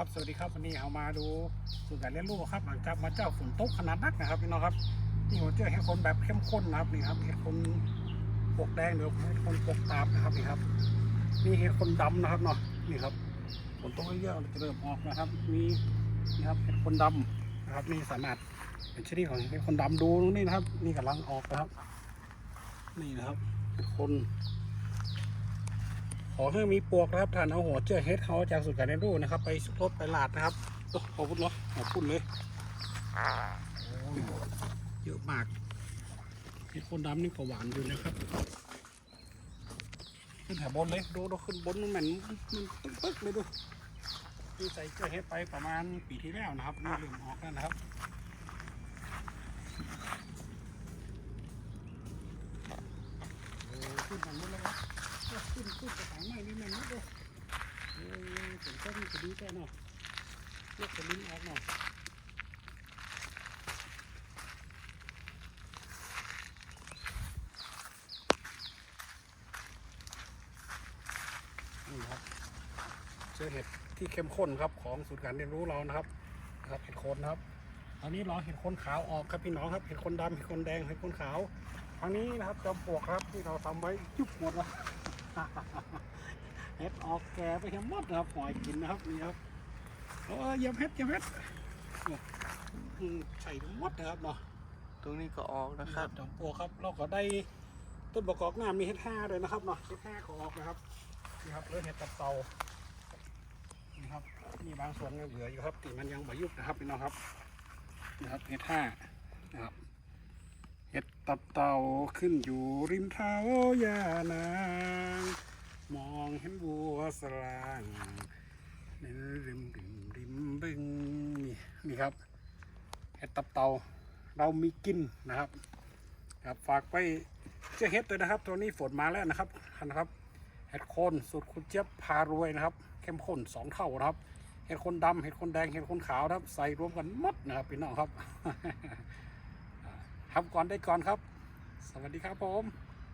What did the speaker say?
ครับสวัสดีครับวันนี้เรามาดูสูตรการเลี้ยงลูกครับ หลังจากมาเจ้าฝนตกขนาดนักนะครับพี่น้องครับนี่ผมเจอเห็ดคนแบบเข้มข้นนะครับนี่ครับเห็ดคนปกแดงหรือเห็ดคนปกตาบนะครับนี่ครับนี่เห็ดคนดำนะครับเนาะนี่ครับฝนตกเยอะๆจะเริ่มออกนะครับ มีนี่ครับเห็ดคนดำนะครับนี่สามารถเป็นชนิดของเห็ดคนดำดูนี่นะครับนี่กำลังออกนะครับ นี่นะครับเห็ดคน ขอให้มีปวกนะครับท่านเอาหัวเจือเฮ็ดเขาจากสุดการเรนรูนะครับ ไปสุดรถไปลาดนะครับโอ้ขอบคุณเนาะขอบคุณเลยเยอะมากเฮ็ดคนดำนี่ก็หวานอยู่นะครับ ขึ้นแถวบนเลยดูดูขึ้นบนมันเหมือนมันตึ๊กตึ๊กเลยดูนี่ใส่เจือเฮ็ดไปประมาณปีที่แล้วนะครับนี่เริ่มออกแล้วนะครับขึ้นทางนู้นแล้วครับ ขึ้นขึ้นไปทางไหนนี่มันนิดเดียวเออผมก็มีคดีแค่เนาะเลือกสลิงออกเนาะนี่ครับเจอเห็ดที่เข้มข้นครับของสูตรการเรียนรู้เรานะครับนะครับเห็ดโคนนะครับตอนนี้รอเห็ดโคนขาวออกครับพี่น้องครับเห็ดโคนดำเห็ดโคนแดงเห็ดโคนขาวทางนี้นะครับจอมปลวกครับที่เราทำไว้ยุบหมดแล้ว เห็ดออกแก่ไปทั้งหมดนะครับปล่อยกินนะครับนี่ครับโอ้ยเหยียบเห็ดเหยียบเห็ดเนี่ยอืมใส่ทั้งหมดนะครับเนาะตรงนี้ก็ออกนะนะคครัรับบจอมปลวกครับ เราก็ได้ต้นประกอบงามมีเห็ดห้าเลยนะครับเนาะเห็ดห้าก็ออกนะครับนี่ครับเลือเห็ดตับเตานี่ครับมีบางส่วนยังเหลืออยู่ครับที่มันยังบายุบนะครับพี่น้องครับนี่ครับเห็ดห้านะครับ เห็ดตับเต่าขึ้นอยู่ริมเท้ายานางมองเห็นบัวสลางในริมริมริมบึงนี่นี่ครับเห็ดตับเต่าเรามีกินนะครับ ครับฝากไปเจ้าเห็ดเลยนะครับ ตัวนี้ฝนมาแล้วนะครับนะครับเห็ดโคนสูตรคุณเจี๊ยบพารวยนะครับ เข้มข้นสองเท่านะครับเห็ดคนดำเห็ดคนแดงเห็ดคนขาวนะครับ ใส่รวมกันหมดนะครับพี่น้องครับ ทำก่อนได้ก่อนครับ สวัสดีครับผม